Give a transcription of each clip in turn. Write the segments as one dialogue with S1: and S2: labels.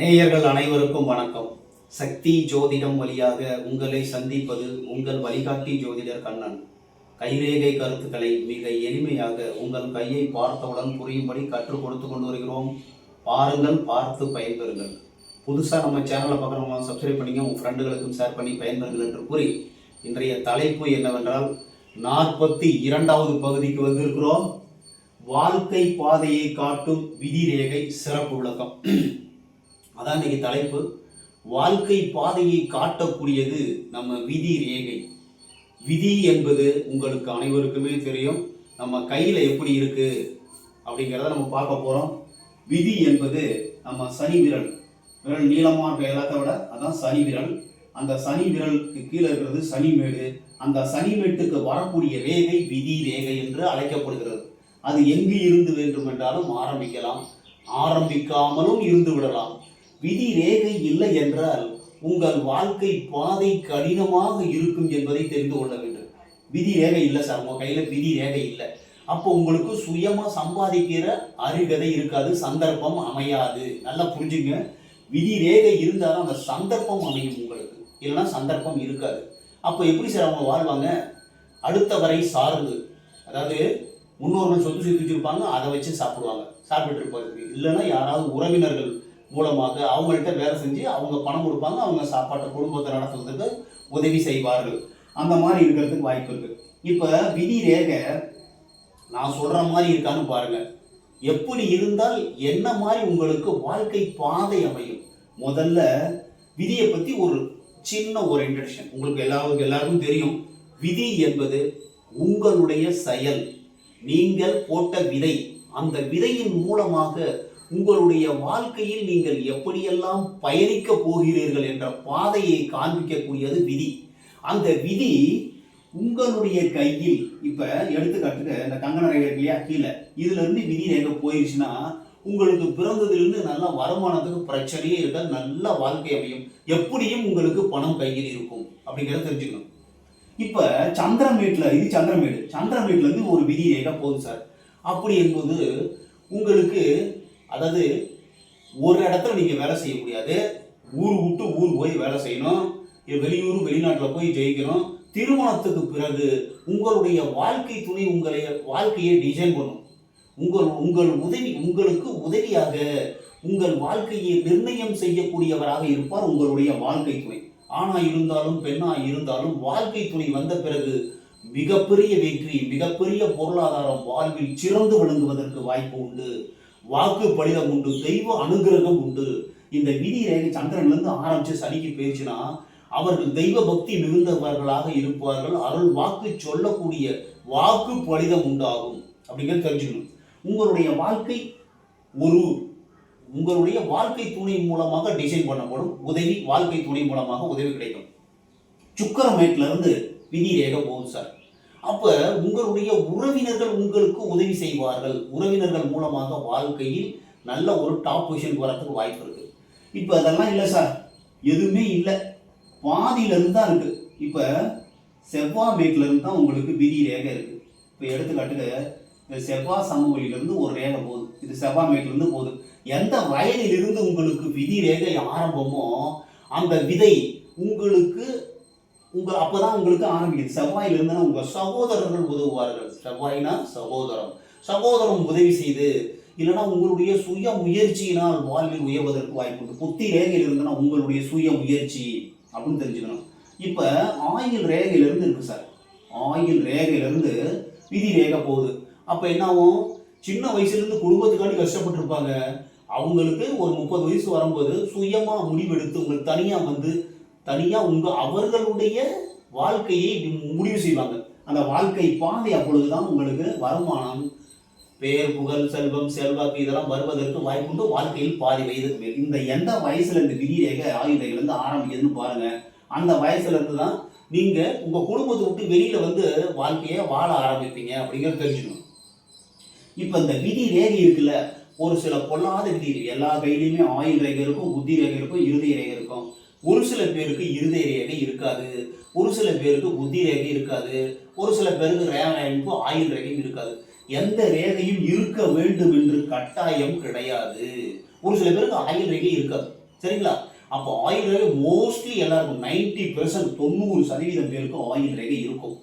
S1: நேயர்கள் அனைவருக்கும் வணக்கம். சக்தி ஜோதிடம் வழியாக உங்களை சந்திப்பது உங்கள் வழிகாட்டி ஜோதிடர் கண்ணன். கைரேகை கருத்துக்களை மிக எளிமையாக உங்கள் கையை பார்த்தவுடன் புரியும்படி கற்றுக் கொடுத்து கொண்டு வருகிறோம். பாருங்கள் பார்த்து பயன்பெறுங்கள். புதுசாக நம்ம சேனலை பார்க்குறவங்க சப்ஸ்கிரைப் பண்ணிங்க உங்கள் ஃப்ரெண்டுகளுக்கும் ஷேர் பண்ணி பயன்பெறுங்கள் என்று கூறி இன்றைய தலைப்பு என்னவென்றால் நாற்பத்தி இரண்டாவது பகுதிக்கு வந்திருக்கிறோம். வாழ்க்கை பாதையை காட்டும் விதிரேகை சிறப்பு விளக்கம். அதான் இன்றைக்கி தலைப்பு. வாழ்க்கை பாதையை காட்டக்கூடியது நம்ம விதி ரேகை. விதி என்பது உங்களுக்கு அனைவருக்குமே தெரியும். நம்ம கையில் எப்படி இருக்குது அப்படிங்கிறத நம்ம பார்க்க போகிறோம் விதி என்பது நம்ம சனி விரல். விரல் நீளமாக இருக்க எல்லாத்த விட அதான் சனி விரல். அந்த சனி விரலுக்கு கீழே இருக்கிறது சனிமேடு அந்த சனிமேட்டுக்கு வரக்கூடிய ரேகை விதி ரேகை என்று அழைக்கப்படுகிறது. அது எங்கு இருந்து வேண்டுமென்றாலும் ஆரம்பிக்கலாம். ஆரம்பிக்காமலும் இருந்து விடலாம். விதி ரேகை இல்லை என்றால் உங்கள் வாழ்க்கை பாதை கடினமாக இருக்கும் என்பதை தெரிந்து கொள்ள வேண்டும். விதி ரேகை இல்லை சார் உங்கள் கையில் விதி ரேகை இல்லை. அப்போ உங்களுக்கு சுயமாக சம்பாதிக்கிற அருகதை இருக்காது சந்தர்ப்பம் அமையாது. நல்லா புரிஞ்சுங்க. விதி ரேகை இருந்தாலும் அந்த சந்தர்ப்பம் அமையும் உங்களுக்கு. இல்லைன்னா சந்தர்ப்பம் இருக்காது. அப்போ எப்படி சார் அவங்க வாழ்வாங்க? அடுத்தவரை சார்ந்து. அதாவது முன்னோர்கள் சொத்து சேர்த்து வச்சுருப்பாங்க அதை வச்சு சாப்பிடுவாங்க. சாப்பிட்டு இருப்பாங்க இல்லைன்னா யாராவது உறவினர்கள் மூலமாக அவங்கள்ட்ட வேலை செஞ்சு அவங்க பணம் கொடுப்பாங்க அவங்க சாப்பாட்டை குடும்பத்தை நடத்துறதுக்கு உதவி செய்வார்கள். அந்த மாதிரி இருக்கிறதுக்கு வாய்ப்பு இருக்கு. இப்போ விதி ரேகை நான் சொல்கிற மாதிரி இருக்கான்னு பாருங்க. எப்படி இருந்தால் என்ன மாதிரி உங்களுக்கு வாழ்க்கை பாதை அமையும்? முதல்ல விதியை பற்றி ஒரு சின்ன ஒரு இன்ட்ரடக்ஷன் உங்களுக்கு எல்லாருக்கும் எல்லாருக்கும் தெரியும். விதி என்பது உங்களுடைய செயல். நீங்கள் போட்ட விதை. அந்த விதையின் மூலமாக உங்களுடைய வாழ்க்கையில் நீங்கள் எப்படியெல்லாம் பயணிக்க போகிறீர்கள் என்ற பாதையை காண்பிக்கக்கூடியது விதி. அந்த விதி உங்களுடைய கையில் இப்ப எடுத்துக்காட்டுக்கு இந்த கங்கண ரேகை இருக்கு இல்லையா கீழே. இதுல இருந்து விதி ரேகை போயிருச்சுன்னா உங்களுக்கு பிறந்ததிலிருந்து நல்ல வருமானத்துக்கு பிரச்சனையே இருக்காது நல்ல வாழ்க்கை அமையும். எப்படியும் உங்களுக்கு பணம் கையில் இருக்கும் அப்படிங்கிறத தெரிஞ்சுக்கணும். இப்ப சந்திரமேட்ல இது சந்திரமேடு சந்திரமேட்ல இருந்து ஒரு விதி ரேகை போகுது சார். அப்படி என்பது உங்களுக்கு அதாவது ஒரு இடத்துல நீங்கள் வேலை செய்ய முடியாது. ஊர் விட்டு ஊர் போய் வேலை செய்யணும். வெளியூரும் வெளியூர் வெளிநாட்டில் போய் ஜெயிக்கணும். திருமணத்துக்கு பிறகு உங்களுடைய வாழ்க்கை துணை உங்களை வாழ்க்கையை டிசைன் பண்ணும். உங்கள் உங்கள் உதவி உங்களுக்கு உதவியாக உங்கள் வாழ்க்கையை நிர்ணயம் செய்யக்கூடியவராக இருப்பார் உங்களுடைய வாழ்க்கை துணை. ஆணா இருந்தாலும் பெண்ணா இருந்தாலும் வாழ்க்கை துணை வந்த பிறகு மிகப்பெரிய வெற்றி மிகப்பெரிய பொருளாதாரம் வாழ்வில் சிறந்து விளங்குவதற்கு வாய்ப்பு உண்டு. வாக்கு பலிதம் உண்டு தெய்வ அனுகிரகம் உண்டு. இந்த விதி ரேகை சந்திரன்ல இருந்து ஆரம்பிச்சு சனிக்கு போயிடுச்சுன்னா அவர்கள் தெய்வ பக்தி மிகுந்தவர்களாக இருப்பார்கள். அருள் வாக்கு சொல்லக்கூடிய வாக்கு பலிதம் உண்டாகும். அப்படிங்கிறது தெரிஞ்சுக்கணும். உங்களுடைய வாழ்க்கை ஒரு உங்களுடைய வாழ்க்கை துணை மூலமாக டிசைன் பண்ணப்படும். உதவி வாழ்க்கை துணை மூலமாக உதவி கிடைக்கும். சுக்கரமேட்ல இருந்து விதி ரேகை போகும் சார். அப்ப உங்களுடைய உறவினர்கள் உங்களுக்கு உதவி செய்வார்கள். உறவினர்கள் மூலமாக வாழ்க்கையில் நல்ல ஒரு டாப் பொசிஷன் வரத்துக்கு வாய்ப்பு இருக்கு. இப்போ அதெல்லாம் இல்லை சார் எதுவுமே இல்லை. பாதியிலிருந்து தான் இருக்கு. இப்போ செவ்வாய் மேட்ல இருந்து தான் உங்களுக்கு விதி ரேகை இருக்கு. இப்போ எடுத்துக்காட்டுக்கு இந்த செவ்வாய் சமவெளியிலிருந்து ஒரு ரேகை போகுது. இது செவ்வாய் மேட்ல இருந்து போகுது. எந்த வயலிலிருந்து உங்களுக்கு விதி ரேகை ஆரம்பமோ அந்த விதை உங்களுக்கு உங்க அப்பதான் உங்களுக்கு ஆரம்பிக்குது. செவ்வாயில இருந்துன்னா உங்க சகோதரர்கள் உதவுவார்கள். செவ்வாய்னா சகோதரம். சகோதரம் உதவி செய்து இல்லைன்னா உங்களுடைய சுய முயற்சியினால் வாழ்வில் உயர்வதற்கு வாய்ப்பு உண்டு. புத்தி ரேகையில் இருந்தனா உங்களுடைய சுய முயற்சி அப்படின்னு தெரிஞ்சுக்கணும். இப்போ ஆயில் ரேகையிலேருந்து இருக்குது இருக்கு சார். ஆயில் ரேகையிலேருந்து விதி ரேகை போகுது. அப்போ என்ன ஆகும்? சின்ன வயசுலேருந்து குடும்பத்துக்காண்டி கஷ்டப்பட்டிருப்பாங்க. அவங்களுக்கு ஒரு முப்பது வயசு வரும்போது சுயமாக முடிவெடுத்து உங்களுக்கு தனியாக வந்து தனியாக உங்கள் அவர்களுடைய வாழ்க்கையை முடிவு செய்வாங்க. அந்த வாழ்க்கை பாதை அப்பொழுதுதான் உங்களுக்கு வருமானம் பேர் புகழ் செல்வம் செல்வாக்கு இதெல்லாம் வருவதற்கு வாய்ப்புண்டு. வாழ்க்கையில் பாதி வயது இந்த எந்த வயசுல இந்த விதி ரேகை ஆயுதைகள் ஆரம்பிக்குதுன்னு பாருங்க. அந்த வயசுல இருந்து தான் நீங்க உங்க குடும்பத்தை விட்டு வெளியில வந்து வாழ்க்கையை வாழ ஆரம்பிப்பீங்க அப்படிங்கறது தெரிஞ்சுக்கணும். இப்ப இந்த விதி ரேகை இருக்குல்ல ஒரு சில பொல்லாத விதி எல்லா கையிலையுமே ஆயுள் ரேகை இருக்கும் புத்தி ரேகை இருக்கும் இருதய ரேகை ஒரு சில பேருக்கு இருதய ரேகை இருக்காது. ஒரு சில பேருக்கு புத்தி ரேகை இருக்காது. ஒரு சில பேருக்கு ரேகைப்பு ஆயுள் ரேகையும் இருக்காது. எந்த ரேகையும் இருக்க வேண்டும் என்று கட்டாயம் கிடையாது. ஒரு சில பேருக்கு ஆயுள் ரேகை இருக்காது. சரிங்களா? அப்போ ஆயுள் ரேகை மோஸ்ட்லி எல்லாருக்கும் நைன்டி பெர்சன்ட் தொண்ணூறு சதவீதம் பேருக்கும் ஆயுள் ரேகை இருக்கும்.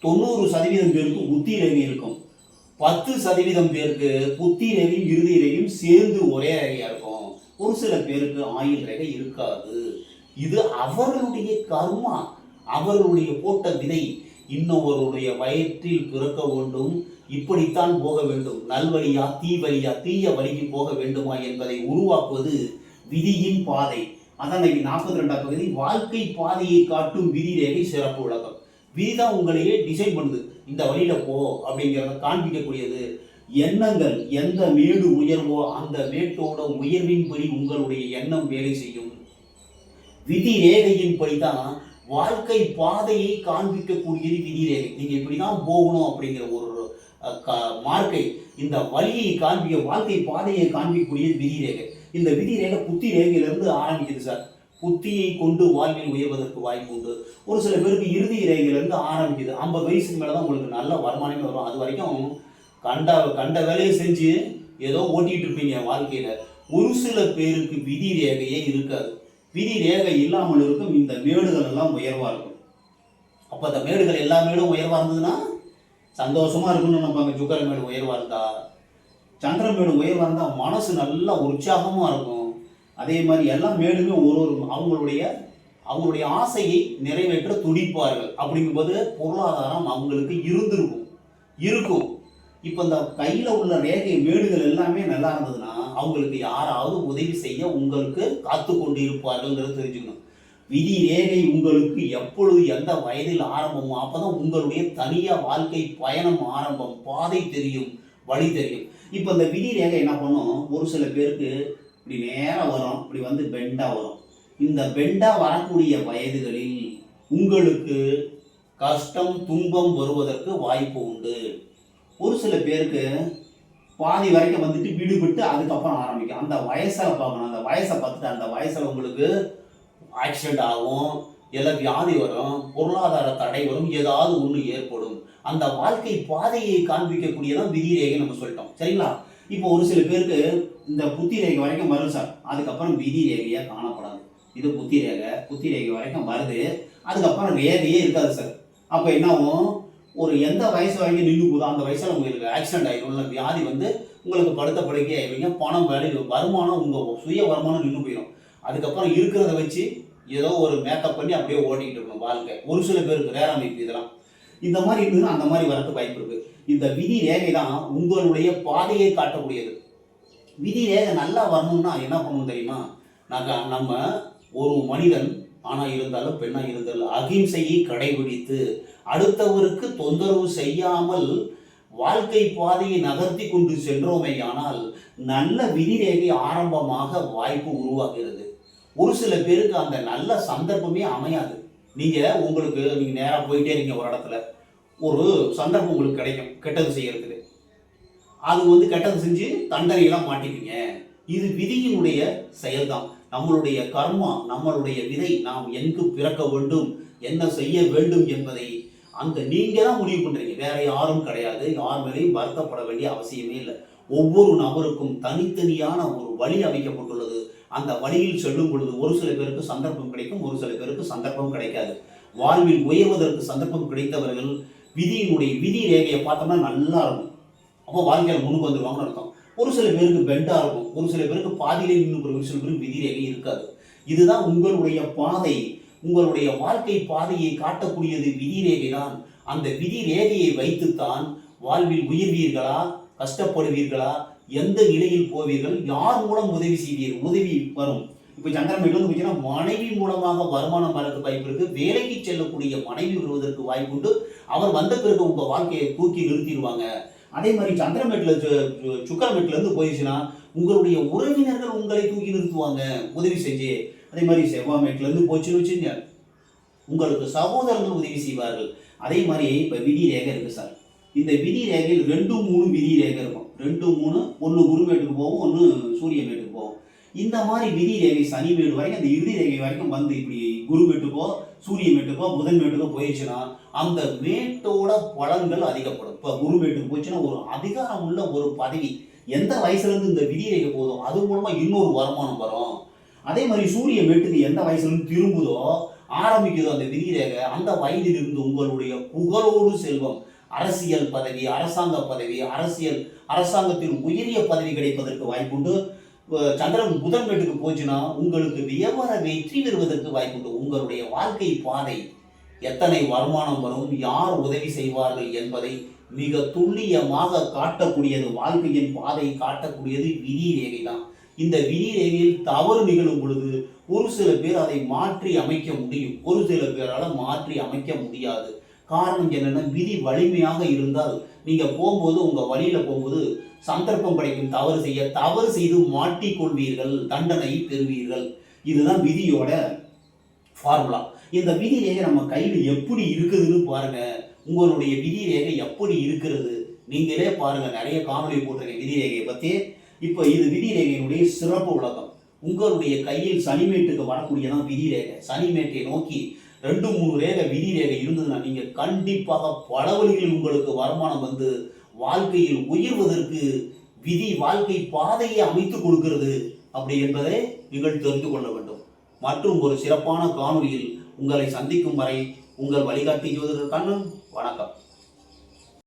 S1: தொண்ணூறு சதவீதம் பேருக்கு புத்தி ரேகை இருக்கும். பத்து சதவீதம் பேருக்கு புத்தி ரேகையும் இறுதி ரேகையும் சேர்ந்து ஒரே ரேகையாக இருக்கும். ஒரு சில பேருக்கு ஆயுள் ரேகை இருக்காது. இது அவர்களுடைய கர்மா அவர்களுடைய போட்ட விதை. இன்னொருவருடைய வயிற்றில் பிறக்க வேண்டும். இப்படித்தான் போக வேண்டும். நல்வழியா தீவழியா தீய வழிக்கு போக வேண்டுமா என்பதை உருவாக்குவது விதியின் பாதை. அதான் நாற்பத்தி ரெண்டாம் பகுதி வாழ்க்கை பாதையை காட்டும் விதி ரேகை சிறப்பு உலகம் விதிதான் உங்களையே டிசைன் பண்ணுது. இந்த வழியில போ அப்படிங்கிறத காண்பிக்கக்கூடியது. எண்ணங்கள் எந்த மேடு உயர்வோ அந்த மேட்டோட உயர்வின்படி உங்களுடைய எண்ணம் வேலை செய்யும். விதி ரேகையின்படி தான் வாழ்க்கை பாதையை காண்பிக்கக்கூடியது விதி ரேகை நீங்கள் இப்படி தான் போகணும் அப்படிங்கிற ஒரு க- மார்க்கை இந்த வழியை காண்பிக்க வாழ்க்கை பாதையை காண்பிக்கக்கூடியது விதி ரேகை இந்த விதி ரேகை புத்தி ரேகையிலிருந்து ஆரம்பிக்குது சார். புத்தியை கொண்டு வாழ்வில் உயர்வதற்கு வாய்ப்பு உண்டு. ஒரு சில பேருக்கு இறுதி ரேகையிலிருந்து ஆரம்பிக்குது. ஐம்பது வயசுக்கு மேலே தான் உங்களுக்கு நல்ல வருமானமே வரும். அது வரைக்கும் கண்ட கண்ட வேலையை செஞ்சு ஏதோ ஓட்டிகிட்டு இருப்பீங்க வாழ்க்கையில். ஒரு சில பேருக்கு விதி ரேகையே இருக்காது. விதி ரேகை இல்லாமல் இருக்கும் இந்த மேடுகள் எல்லாம் உயர்வா இருக்கும். அப்போ அந்த மேடுகள் எல்லா மேடும் உயர்வா இருந்ததுன்னா சந்தோஷமா இருக்கும்னு நினைப்பாங்க. சுக்கர மேடு உயர்வா இருந்தா சந்திர மேடு உயர்வா இருந்தா மனசு நல்லா உற்சாகமா இருக்கும். அதே மாதிரி எல்லா மேடுமே ஒரு ஒரு அவங்களுடைய அவங்களுடைய ஆசையை நிறைவேற்ற துடிப்பார்கள். அப்படிங்கும்போது பொருளாதாரம் அவங்களுக்கு இருந்திருக்கும். இருக்கும். இப்போ இந்த கையில் உள்ள ரேகை மேடுகள் எல்லாமே நல்லா இருந்ததுன்னா அவங்களுக்கு யாராவது உதவி செய்ய உங்களுக்கு காத்து கொண்டு தெரிஞ்சுக்கணும். விதி ரேகை உங்களுக்கு எப்பொழுது எந்த வயதில் ஆரம்பமோ அப்போதான் உங்களுடைய தனியாக வாழ்க்கை பயணம் ஆரம்பம். பாதை தெரியும் வழி தெரியும். இப்போ இந்த விதி ரேகை என்ன பண்ணும்? ஒரு சில பேருக்கு இப்படி நேராக வரும் இப்படி வந்து பெண்டாக வரும். இந்த பெண்டாக வரக்கூடிய வயதுகளில் உங்களுக்கு கஷ்டம் துன்பம் வருவதற்கு வாய்ப்பு உண்டு. ஒரு சில பேருக்கு பாதி வரைக்கும் வந்துட்டு விடுபட்டு அதுக்கப்புறம் ஆரம்பிக்கும். அந்த வயசில் பார்க்கணும். அந்த வயசை பார்த்துட்டு அந்த வயசில் உங்களுக்கு ஆக்சிடென்ட் ஆகும் எல்லாம் வியாதி வரும் பொருளாதார தடை வரும் ஏதாவது ஒன்று ஏற்படும். அந்த வாழ்க்கை பாதையை காண்பிக்கக்கூடியதான் விதி ரேகை நம்ம சொல்லிட்டோம். சரிங்களா? இப்போ ஒரு சில பேருக்கு இந்த புத்தி ரேகை வரைக்கும் வரும் சார். அதுக்கப்புறம் விதி ரேகையாக காணப்படாது. இது புத்தி ரேகை புத்தி ரேகை வரைக்கும் வருது. அதுக்கப்புறம் ரேகையே இருக்காது சார். அப்போ என்ன ஆகும்? ஒரு எந்த வயசு வரைக்கும் நின்று போதோ அந்த வயசில் உங்களுக்கு ஆக்சிடென்ட் ஆகிடும் இல்லை வியாதி வந்து உங்களுக்கு படுத்த படுக்கை ஆயிடுவீங்க. பணம் வேலை வருமானம் உங்கள் சுய வருமானம் நின்று போயிடும் அதுக்கப்புறம் இருக்கிறத வச்சு ஏதோ ஒரு மேக்கப் பண்ணி அப்படியே ஓட்டிக்கிட்டு இருக்கணும் வாழ்க்கை. ஒரு சில பேருக்கு ரேர் அமைப்பு இதெல்லாம். இந்த மாதிரி இருந்ததுன்னா அந்த மாதிரி வரக்கு வாய்ப்பு இருக்குது இந்த விதி ரேகை தான் உங்களுடைய பாதையை காட்டக்கூடியது. விதி ரேகை நல்லா வரணும்னா என்ன பண்ணணும் தெரியுமா? நாங்கள் நம்ம ஒரு மனிதன் ஆணாக இருந்தாலும் பெண்ணாக இருந்தாலும் அகிம்சையை கடைபிடித்து அடுத்தவருக்கு தொந்தரவு செய்யாமல் வாழ்க்கை பாதையை நகர்த்தி கொண்டு சென்றோமேயானால் நல்ல விதிரேகை ஆரம்பமாக வாய்ப்பு உருவாகிறது. ஒரு சில பேருக்கு அந்த நல்ல சந்தர்ப்பமே அமையாது. நீங்கள் உங்களுக்கு நீங்கள் நேராக போயிட்டே இருக்கீங்க ஒரு இடத்துல. ஒரு சந்தர்ப்பம் உங்களுக்கு கிடைக்கும் கெட்டது செய்யறதுக்கு. அது வந்து கெட்டது செஞ்சு தண்டனையெல்லாம் மாட்டிக்குங்க இது விதியினுடைய செயல்தான். நம்மளுடைய கர்மா நம்மளுடைய விதை நாம் எங்கு பிறக்க வேண்டும் என்ன செய்ய வேண்டும் என்பதை அந்த நீங்க தான் முடிவு பண்றீங்க. வேற யாரும் கிடையாது. யார் மேலேயும் வருத்தப்பட வேண்டிய அவசியமே இல்லை. ஒவ்வொரு நபருக்கும் தனித்தனியான ஒரு வழி அமைக்கப்பட்டுள்ளது. அந்த வழியில் செல்லும் பொழுது ஒரு சில பேருக்கு சந்தர்ப்பம் கிடைக்கும் ஒரு சில பேருக்கு சந்தர்ப்பம் கிடைக்காது. வாழ்வில் உயர்வதற்கு சந்தர்ப்பம் கிடைத்தவர்கள் விதியினுடைய விதி ரேகையை பார்த்தோம்னா நல்லா இருக்கும். அப்போ வாழ்க்கையில் முன்னுக்கு வந்துருவாங்கன்னு அர்த்தம். ஒரு சில பேருக்கு பெண்டா இருக்கும். ஒரு சில பேருக்கு பாதியிலே நின்று ஒரு சில பேருக்கு விதி ரேகை இருக்காது. இதுதான் உங்களுடைய பாதை. உங்களுடைய வாழ்க்கை பாதையை காட்டக்கூடியது விதி ரேகை தான் அந்த விதி ரேகையை வைத்துத்தான் வாழ்வில் உயர்வீர்களா கஷ்டப்படுவீர்களா எந்த நிலையில் போவீர்கள் யார் மூலம் உதவி செய்வீர்கள் உதவி வரும். இப்போ சந்திரன் வந்து பார்த்தீங்கன்னா மனைவி மூலமாக வருமானம் வரதுக்கு வாய்ப்பு இருக்கு வேலைக்கு செல்லக்கூடிய மனைவி வருவதற்கு வாய்ப்பு உண்டு. அவர் வந்த பிறகு உங்க வாழ்க்கையை தூக்கி நிறுத்திடுவாங்க. அதே மாதிரி சந்திரமேட்டில் சுக்கரமேட்டில் இருந்து போயிடுச்சுன்னா உங்களுடைய உறவினர்கள் உங்களை தூக்கி நிறுத்துவாங்க உதவி செஞ்சு. அதே மாதிரி செவ்வாமேட்டில் இருந்து போச்சுன்னு வச்சுங்க உங்களுக்கு சகோதரர்கள் உதவி செய்வார்கள். அதே மாதிரி இப்போ விதி ரேகை இருக்கு சார். இந்த விதி ரேகையில் ரெண்டு மூணு விதி ரேகை இருக்கும். ரெண்டு மூணு ஒன்று குருமேட்டுக்கு போகும் ஒன்று சூரியமேட்டுக்கு போகும். இந்த மாதிரி விதி ரேகை சனி மேடு வரைக்கும் அந்த இறுதி ரேகை வரைக்கும் வந்து இப்படி குருமேட்டுக்கோ சூரிய மேட்டுக்கோ புதன் மேட்டுக்கோ போயிடுச்சுன்னா அந்த மேட்டோட பலன்கள் அதிகப்படும். இப்போ குரு மேட்டுக்கு போச்சுன்னா ஒரு அதிகாரம் உள்ள ஒரு பதவி. எந்த வயசுலேருந்து இந்த விதி ரேகை போதும் அது மூலமாக இன்னொரு வருமானம் வரும். அதே மாதிரி சூரிய மேட்டுக்கு எந்த வயசுலேருந்து திரும்புதோ ஆரம்பிக்குதோ அந்த விதிரேகை அந்த வயதிலிருந்து உங்களுடைய புகழோடு செல்வம். அரசியல் பதவி அரசாங்க பதவி அரசியல் அரசாங்கத்தின் உயரிய பதவி கிடைப்பதற்கு வாய்ப்புண்டு. சந்திரன் புதன் வீட்டுக்கு போச்சுன்னா உங்களுக்கு வியாபார வெற்றி பெறுவதற்கு வாய்ப்புண்டு. உங்களுடைய வாழ்க்கை பாதை எத்தனை வருமானம் வரும் யார் உதவி செய்வார்கள் என்பதை மிக துல்லியமாக காட்டக்கூடியது வாழ்க்கையின் பாதை காட்டக்கூடியது விதி ரேகை தான் இந்த விதி ரேகையில் தவறு நிகழும் பொழுது ஒரு சில பேர் அதை மாற்றி அமைக்க முடியும். ஒரு சில பேரால் மாற்றி அமைக்க முடியாது. காரணம் என்னென்னா விதி வலிமையாக இருந்தால் நீங்கள் போகும்போது உங்கள் வழியில் போகும்போது சந்தர்ப்பம் கிடைக்கும். தவறு செய்ய தவறு செய்து மாட்டிக்கொள்வீர்கள் தண்டனை பெறுவீர்கள். இதுதான் விதியோட ஃபார்முலா இந்த விதி ரேகை நம்ம கையில் எப்படி இருக்குதுன்னு பாருங்க. உங்களுடைய விதி ரேகை எப்படி இருக்கிறது? நீங்களே பாருங்க. நிறைய காணொலி போட்டிருக்கேன் விதி ரேகையை பற்றி இப்போ இது விதி ரேகையினுடைய சிறப்பு விளக்கம். உங்களுடைய கையில் சனிமேட்டுக்கு வரக்கூடியதான் விதி ரேகை சனிமேட்டை நோக்கி ரெண்டு மூணு ரேகை விதி ரேகை இருந்ததுன்னா நீங்கள் கண்டிப்பாக பல வழிகளில் உங்களுக்கு வருமானம் வந்து வாழ்க்கையில் உயர்வதற்கு விதி வாழ்க்கை பாதையை அமைத்து கொடுக்கிறது அப்படி என்பதை நீங்கள் தெரிந்து கொள்ள வேண்டும். மற்றும் ஒரு சிறப்பான காணொலியில் உங்களை சந்திக்கும் வரை உங்கள் வழிகாட்டி ஜோதிடர் கண்ணன். வணக்கம்.